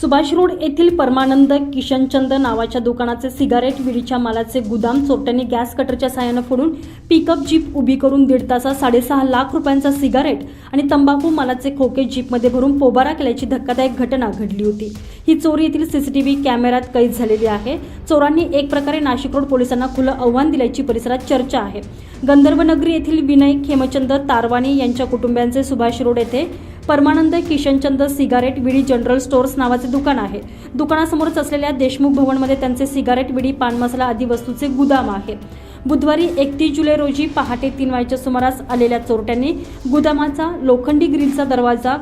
Subhash road येथील परमानंद किशनचंद नावाच्या दुकानाचे सिगारेट विडीच्या मालाचे गुदाम चोरट्यांनी गॅस कटरच्या साहाय्यानं फोडून पिकअप जीप उभी करून दीड तासात साडेसहा लाख रुपयांचा सिगारेट आणि तंबाखू मालाचे खोके जीपमध्ये भरून पोबारा केल्याची धक्कादायक घटना घडली होती. ही चोरी येथील सीसीटीव्ही कॅमेऱ्यात कैद झालेली आहे. चोरांनी एक प्रकारे नाशिक रोड पोलिसांना खुलं आव्हान दिल्याची परिसरात चर्चा आहे. गंधर्वनगरी येथील विनय खेमचंद तारवाणी यांच्या कुटुंबियांचे सुभाष रोड येथे Parmanand Kishanchand cigarette bidi general stores नावाचे दुकान आहे. दुकानासमोरच असलेल्या देशमुख भवनमध्ये त्यांचे सिगारेट विडी पान मसाला आदी वस्तूचे गुदाम आहे. बुधवारी एकतीस जुलै रोजी पहाटे तीन वाजेच्या सुमारास आलेल्या चोरट्यांनी गुदामाचा लोखंडी ग्रिलचा दरवाजा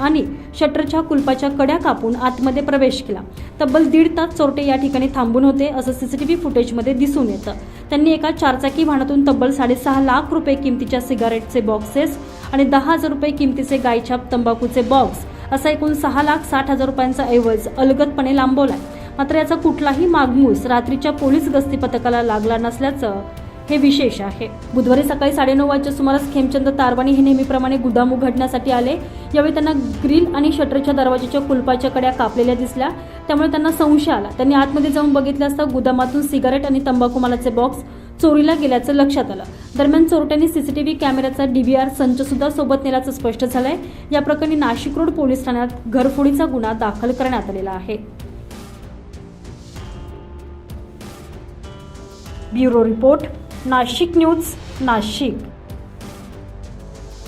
आणि शटरच्या कुलपाच्या कड्या कापून आतमध्ये प्रवेश केला. तब्बल दीड तास चोरटे या ठिकाणी थांबून होते असं सीसीटीव्ही फुटेजमध्ये दिसून येतं. त्यांनी एका चारचाकी वाहनातून तब्बल साडेसहा लाख रुपये किमतीच्या सिगारेटचे बॉक्सेस आणि दहा हजार रुपये किमतीचे गायछाप तंबाखूचे बॉक्स असा एकूण सहा लाख साठ हजार रुपयांचा ऐवज अलगदपणे लांबवलाय. मात्र याचा कुठलाही मागमूस रात्रीच्या पोलीस गस्ती पथकाला लागला नसल्याचं हे विशेष आहे. बुधवारी सकाळी साडेनऊ वाजच्या सुमारास खेमचंद तारवाणी हे नेहमीप्रमाणे गुदाम उघडण्यासाठी आले. यावेळी त्यांना ग्रिल आणि शटरच्या दरवाजाच्या कुलपाच्या कड्या कापलेल्या दिसल्या. त्यामुळे त्यांना संशय आला. त्यांनी आतमध्ये जाऊन बघितलं असता गुदामातून सिगारेट आणि तंबाखू मालाचे बॉक्स चोरीला गेल्याचं लक्षात आलं. दरम्यान चोरट्यांनी सीसीटीव्ही कॅमेऱ्याचा डीव्हीआर संच सुद्धा सोबत नेल्याचं स्पष्ट झालंय. या प्रकरणी नाशिक रोड पोलीस ठाण्यात घरफोडीचा गुन्हा दाखल करण्यात आलेला आहे. Bureau report. Nashik news Nashik.